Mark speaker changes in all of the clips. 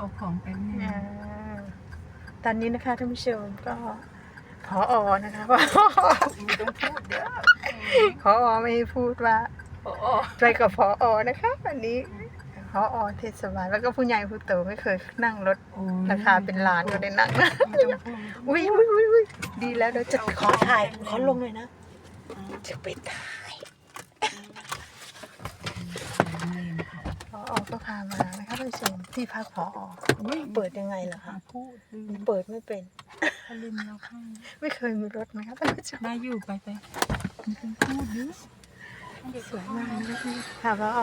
Speaker 1: เอาของไปเนี่ย
Speaker 2: อ่าตอนนี้นะคะท่านผู้ชมก็พออนะคะว่า
Speaker 1: ไม่ต้องพูดเด้อ
Speaker 2: พอไม่ให้พูดว่า
Speaker 1: โอ้
Speaker 2: ไปกับพออนะคะวันนี้พออเทศบาลแล้วก็ผู้ใหญ่ผู้โตไม่เคยนั่งรถราคาเป็นล้านก็ได้นั่งนะ
Speaker 1: ไม่ต้องพูด
Speaker 2: อุ้ยอุ้ยอุ้ยอุ้ยดีแล้วเดี๋ยวจะขอถ่ายขอลงหน่อยนะจะไปถ่ายพ ออก็พามานะคะท่านผู้ชมที่พักพออเปิดยังไงล่ะคะ
Speaker 1: พูดลืม
Speaker 2: เปิดไม่เป็น
Speaker 1: เขาลืมเราให้
Speaker 2: ไม่เคยมีรถนะคะท่านผู้ชม
Speaker 1: ได้อยู่ไปไปไม่ต้องพูดเด้อ
Speaker 2: สวยมากนะคะค่ะพออ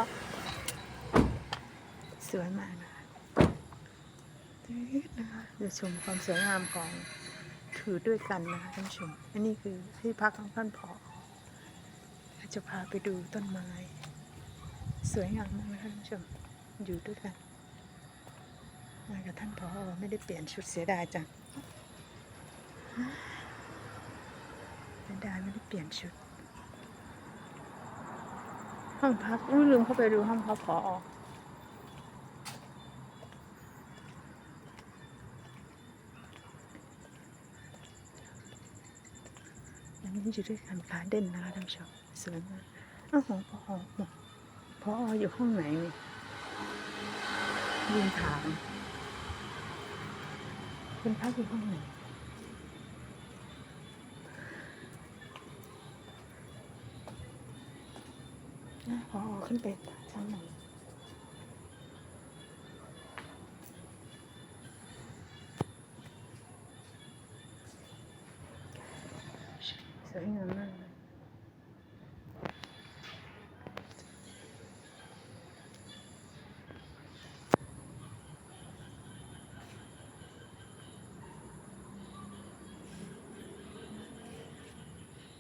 Speaker 2: สวยมากนะคะนะคะเดี๋ยวชมความสวยงามของถือด้วยกันนะคะท่านผู้ชมอันนี้คือที่พักของท่านพอจะพาไปดูต้นไม้ สวยงามมากนะคะท่านผู้ชมอยู่ด้วยกันมากับท่านพอไม่ได้เปลี่ยนชุดเสียดายจังเสียดายไม่ได้เปลี่ยนชุด ห้องพักอุ้ยลืมเข้าไปดูห้องพักพออันนี้อยู่ด้วยกันขาเด่นนะคะท่านผู้ชมสวยมากอ้าวของพอ พออยู่ห้องไหนนี่ยืนถามคุณพักอยู่ห้องไหนอะพอขึ้นไปชั้นหนึ่งสวยงามมากเลย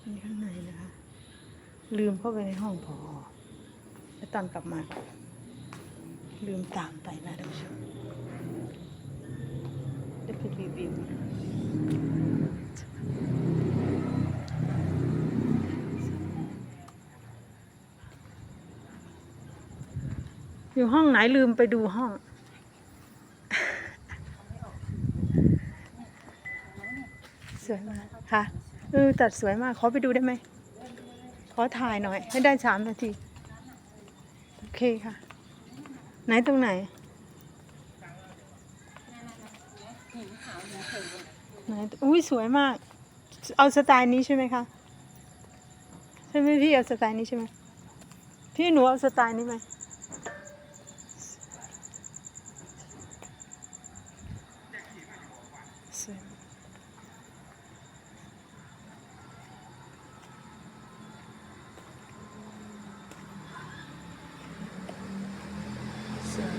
Speaker 2: นี่ข้างในนะคะ ลืมเข้าไปในห้องพอแล้วตอนกลับมา ลืมตามไปนะท่านผู้ชมได้ไปรีวิวอยู่ห้องไหนลืมไปดูห้อง สวยมากค่ะเออตัดสวยมากขอไปดูได้ไหม ขอถ่ายหน่อย ให้ได้สามนาที โอเคค่ะ ไหนตรงไหนไหนอุ้ยสวยมาก เอาสไตล์นี้ใช่ไหมคะใช่ไหมพี่เอาสไตล์นี้ใช่ไหมพี่หนูเอาสไตล์นี้ไหมสวยสวย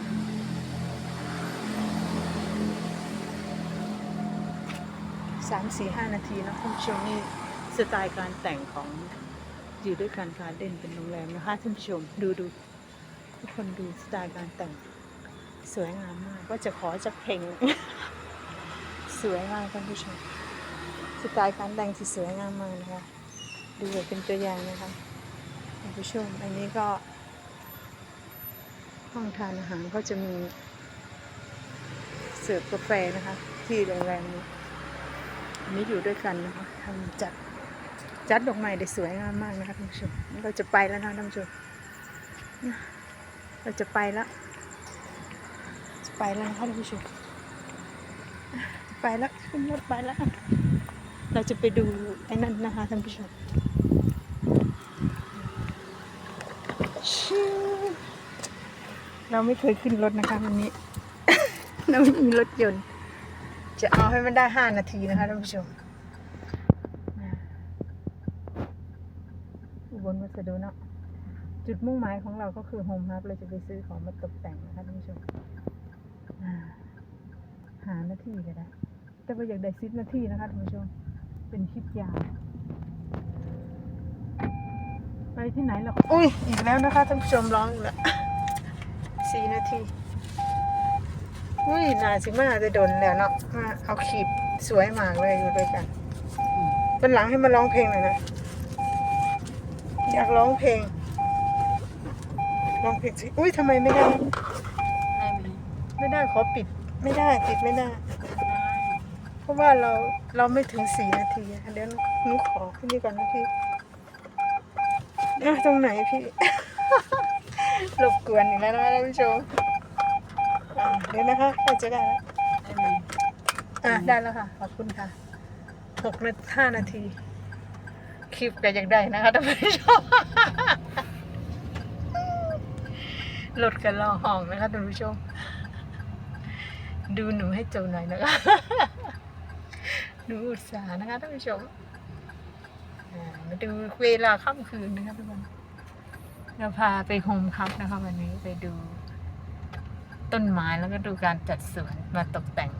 Speaker 2: สามสี่ห้านาทีนะท่านผู้ชมนี่สไตล์การแต่งของอยู่ด้วยกันการเด่นเป็นโรงแรมนะคะท่านผู้ชมดูดูทุกคนดูสไตล์การแต่งสวยงามมากก็จะขอจะเพลงสวยมากท่านผู้ชมสไตล์การแต่งที่สวยงามมากนะคะดูเป็นตัวอย่างนะคะท่านผู้ชมอันนี้ก็ ห้องทานอาหารก็จะมีเสิร์ฟกาแฟนะคะ ที่โรงแรมนี้ นนี้อยู่ด้วยกันนะคะทำจัดจัดดอกไม้ได้สวยงามมากนะคะท่านผู้ชมเราจะไปแล้วนะท่านผู้ชมเราจะไปแล้วจะไปแล้วนะคะท่านผู้ชมไปแล้วขึ้นรถไปแล้ว เราจะไปดูไอ้นั่นนะคะท่านผู้ชมชเราไม่เคยขึ้นรถนะคะวันนี้ เราไม่มีรถยนต์ จะเอาให้มันได้ห้านาทีนะคะท่านผู้ชมอุบลวัสดุเนาะจุดมุ่งหมายของเราก็คือโฮมฮับเราจะไปซื้อของมาตกแต่งนะคะท่านผู้ชมอ่าหานาทีก็ได้ แต่ว่าอยากได้สิบนาทีนะคะท่านผู้ชม เป็นคลิปยาวไปที่ไหนหรออุ้ยอีกแล้วนะคะท่านผู้ชมร้องอีกแล้วสี่นาที อุ้ยนาสิมาจะโดนแล้วเนาะมาเอาคลิปสวยมากเลยอยู่ด้วยกันวันหลังให้มาร้องเพลงหน่อยนะ อยากร้องเพลงร้องเพลงสิอุ้ยทำไมไม่ได้
Speaker 1: ได้ไหม
Speaker 2: ไม่ได้ขอปิด ไม่ได้ปิดไม่ได้ เพราะว่าเราเราไม่ถึงสี่นาทีอะเดี๋ยวหนูขอขึ้นนี่ก่อนนะพี่อะตรงไหนพี่ รบกวนอีกแล้วนะคะท่านผู้ชมอ่า เดี๋ยวนะคะเราจะได้แล้ว
Speaker 1: ได้ไหม
Speaker 2: อะได้แล้วค่ะ ขอบคุณค่ะหกนาทีห้านาที คลิปก็ยังได้นะคะท่านผู้ชมลดกันรอห้องนะคะท่านผู้ชม ดูหนูให้จบหน่อยนะคะหนูอุตส่าห์นะคะท่านผู้ชมอ่ามาดูเวลาค่ำคืนนะคะทุกคนเราพาไปโฮมคัพนะคะวันนี้ไปดู ต้นไม้แล้วก็ดูการจัดสวนมาตกแต่ง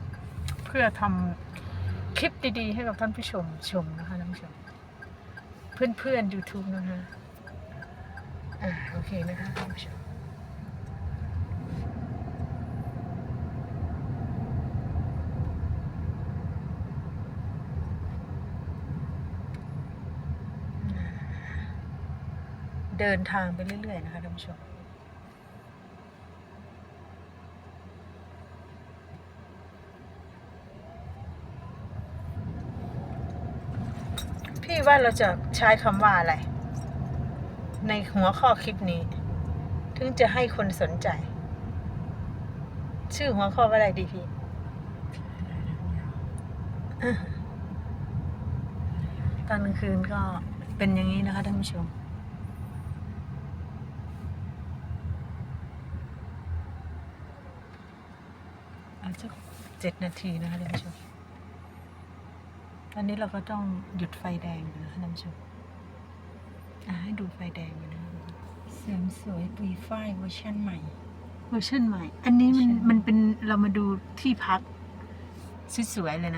Speaker 2: เพื่อทำคลิปดีๆ ให้กับท่านผู้ชมชมนะคะท่านผู้ชม เพื่อนๆ YouTube นะคะอ่าโอเคนะคะท่านผู้ชมเดินทางไปเรื่อยๆนะคะท่านผู้ชม พี่ ว่าเราจะใช้คำว่าอะไร ในหัวข้อคลิปนี้ ถึงจะให้คนสนใจ ชื่อหัวข้อว่าอะไรดีพี่อะตอนกลางคืนก็เป็นอย่างนี้นะคะท่านผู้ชมอาจจะเจ็ดนาทีนะคะท่านผู้ชมต อนนี้เราก็ต้องหยุดไฟแดงอยู่นะคะท่านผู้ชมอะให้ดูไฟแดงอยู่นะคะ
Speaker 1: เสียงสวยปุยฝ้ายเวอร์ชันใหม่
Speaker 2: เวอร์ชันใหม่ อันนี้มัน
Speaker 1: ใช่
Speaker 2: มันเป็นเรามาดูที่พักสวยๆเลยนะ